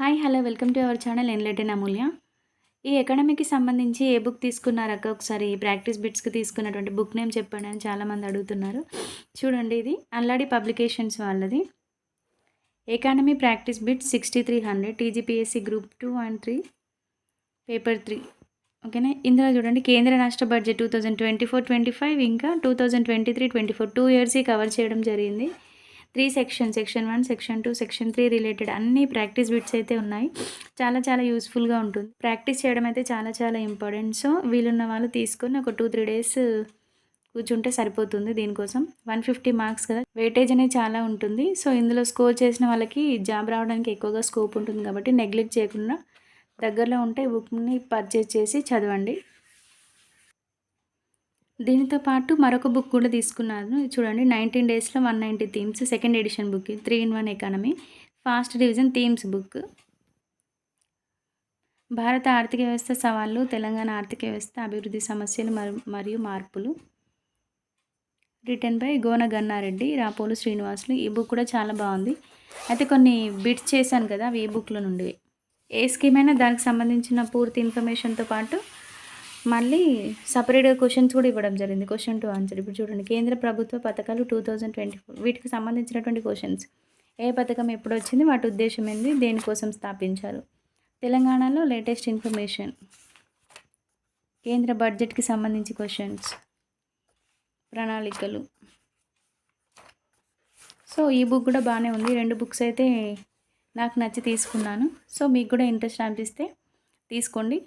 Hi hello welcome to our channel enlighten Amulya. ఈ ఎకడమీకి సంబంధించి ఏ బుక్ తీసుకున్నారక్క ఒకసారి ప్రాక్టీస్ బిట్స్కి తీసుకున్నటువంటి బుక్ నేమ్ చెప్పండి అని చాలామంది అడుగుతున్నారు. చూడండి ఇది. అల్లాడి పబ్లికేషన్స్ వాళ్ళది. Economy practice bit sixty three hundred TGPSC group two and three paper three. ఓకేనా? ఇందులో చూడండి. కేంద్ర రాష్ట్ర budget two thousand twenty four twenty five ఇంకా two thousand twenty three twenty four two ఇయర్స్కి కవర్ చేయడం జరిగింది. Three section section one section two section three related అన్ని ప్రాక్టీస్ బిట్స్ అయితే ఉన్నాయి. చాలా చాలా యూస్ఫుల్గా ఉంటుంది. ప్రాక్టీస్ చేయడం అయితే చాలా చాలా ఇంపార్టెంట్ సో వీలున్న వాళ్ళు తీసుకొని ఒక టూ త్రీ డేస్ కూర్చుంటే సరిపోతుంది దీనికోసం. వన్ ఫిఫ్టీ మార్క్స్ కదా. వెయిటేజ్ అనేది చాలా ఉంటుంది. సో ఇందులో స్కోర్ చేసిన వాళ్ళకి జాబ్ రావడానికి ఎక్కువగా స్కోప్ ఉంటుంది కాబట్టి నెగ్లెక్ట్ చేయకుండా దగ్గరలో ఉంటే బుక్ని పర్చేజ్ చేసి చదవండి. దీనితో పాటు మరొక బుక్ కూడా తీసుకున్నాను. చూడండి నైన్టీన్ డేస్లో one ninety themes second edition book three in one economy fast division themes book భారత ఆర్థిక వ్యవస్థ సవాళ్ళు తెలంగాణ ఆర్థిక వ్యవస్థ అభివృద్ధి సమస్యలు మరియు మార్పులు. Written by Gona Gannareddy Rapolu Srinivasulu. ఈ బుక్ కూడా చాలా బాగుంది. అయితే కొన్ని బిట్స్ చేశాను కదా అవి ఈ బుక్లో నుండి ఏ స్కీమ్ అయినా దానికి సంబంధించిన పూర్తి ఇన్ఫర్మేషన్తో పాటు మళ్ళీ సపరేట్గా క్వశ్చన్స్ కూడా ఇవ్వడం జరిగింది. క్వశ్చన్ టు ఆన్సర్ ఇప్పుడు చూడండి కేంద్ర ప్రభుత్వ పథకాలు టూ థౌజండ్ ట్వంటీ ఫోర్ వీటికి సంబంధించినటువంటి క్వశ్చన్స్ ఏ పథకం ఎప్పుడు వచ్చింది? వాటి ఉద్దేశం ఏంది? దేనికోసం స్థాపించారు? తెలంగాణలో లేటెస్ట్ ఇన్ఫర్మేషన్ కేంద్ర బడ్జెట్కి సంబంధించి క్వశ్చన్స్ ప్రణాళికలు. సో ఈ బుక్ కూడా బాగానే ఉంది. రెండు బుక్స్ అయితే నాకు నచ్చి తీసుకున్నాను. సో మీకు కూడా ఇంట్రెస్ట్ అనిపిస్తే తీసుకోండి.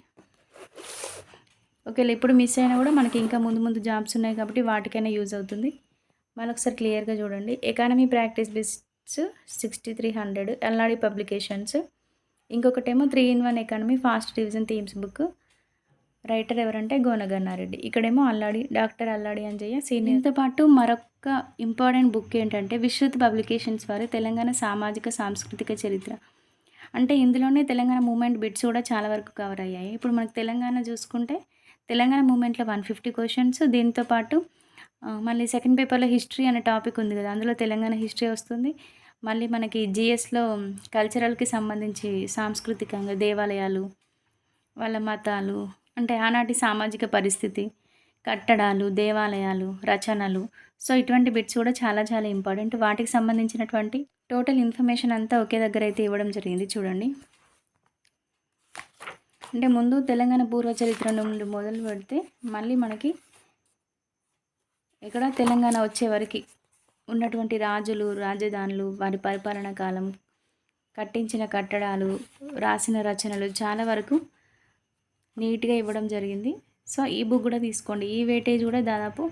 ఒకవేళ ఇప్పుడు మిస్ అయినా కూడా మనకి ఇంకా ముందు ముందు జాబ్స్ ఉన్నాయి కాబట్టి వాటికైనా యూజ్ అవుతుంది. మరొకసారి క్లియర్గా చూడండి. Economy practice bits sixty three hundred Alladi publications ఇంకొకటేమో three in one economy fast division themes book writer ఎవరంటే గోనగన్నారెడ్డి. ఇక్కడేమో అల్లాడి డాక్టర్ అల్లాడి అంజయ్య సీనియర్తో పాటు మరొక ఇంపార్టెంట్ బుక్ ఏంటంటే విశ్రుత్ పబ్లికేషన్స్ వారి తెలంగాణ సామాజిక సాంస్కృతిక చరిత్ర. అంటే ఇందులోనే తెలంగాణ మూమెంట్ బిట్స్ కూడా చాలా వరకు కవర్ అయ్యాయి. ఇప్పుడు మనకు తెలంగాణ చూసుకుంటే తెలంగాణ మూమెంట్లో వన్ ఫిఫ్టీ క్వశ్చన్స్. దీంతో పాటు మళ్ళీ సెకండ్ పేపర్లో హిస్టరీ అనే టాపిక్ ఉంది కదా అందులో తెలంగాణ హిస్టరీ వస్తుంది. మళ్ళీ మనకి జిఎస్లో కల్చరల్కి సంబంధించి సాంస్కృతికంగా దేవాలయాలు వాళ్ళ మతాలు అంటే ఆనాటి సామాజిక పరిస్థితి కట్టడాలు దేవాలయాలు రచనలు. సో ఇటువంటి బిట్స్ కూడా చాలా చాలా ఇంపార్టెంట్. వాటికి సంబంధించినటువంటి టోటల్ ఇన్ఫర్మేషన్ అంతా ఒకే దగ్గర అయితే ఇవ్వడం జరిగింది. చూడండి. అంటే ముందు తెలంగాణ పూర్వ చరిత్ర నుండి మొదలు పెడితే మళ్ళీ మనకి ఇక్కడ తెలంగాణ వచ్చే వరకు ఉన్నటువంటి రాజులు రాజధానులు వారి పరిపాలన కాలం కట్టించిన కట్టడాలు రాసిన రచనలు చాలా వరకు నీట్గా ఇవ్వడం జరిగింది. సో ఈ బుక్ కూడా తీసుకోండి. ఈ వెయిటేజ్ కూడా దాదాపు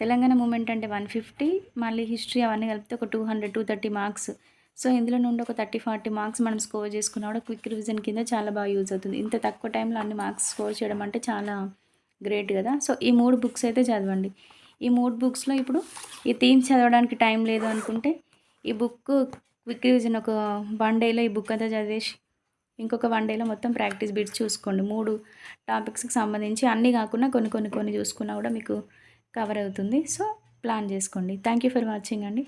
తెలంగాణ మూమెంట్ అంటే వన్ ఫిఫ్టీ మళ్ళీ హిస్టరీ అవన్నీ కలిపితే ఒక two hundred two thirty marks so ఇందులో నుండి ఒక థర్టీ ఫార్టీ మార్క్స్ మనం స్కోర్ చేసుకున్నా కూడా క్విక్ రివిజన్ కింద చాలా బాగా యూజ్ అవుతుంది. ఇంత తక్కువ టైంలో అన్ని మార్క్స్ స్కోర్ చేయడం అంటే చాలా గ్రేట్ కదా. సో ఈ మూడు బుక్స్ అయితే చదవండి. ఈ మూడు బుక్స్లో ఇప్పుడు ఈ థీమ్స్ చదవడానికి టైం లేదు అనుకుంటే ఈ బుక్ క్విక్ రివిజన్ ఒక వన్ డేలో ఈ బుక్ అంతా చదివేసి ఇంకొక వన్ డేలో మొత్తం ప్రాక్టీస్ బిట్స్ చూసుకోండి. మూడు టాపిక్స్కి సంబంధించి అన్నీ కాకుండా కొన్ని కొన్ని కొన్ని చూసుకున్నా కూడా మీకు కవర్ అవుతుంది. సో ప్లాన్ చేసుకోండి. థ్యాంక్ యూ ఫర్ వాచింగ్ అండి.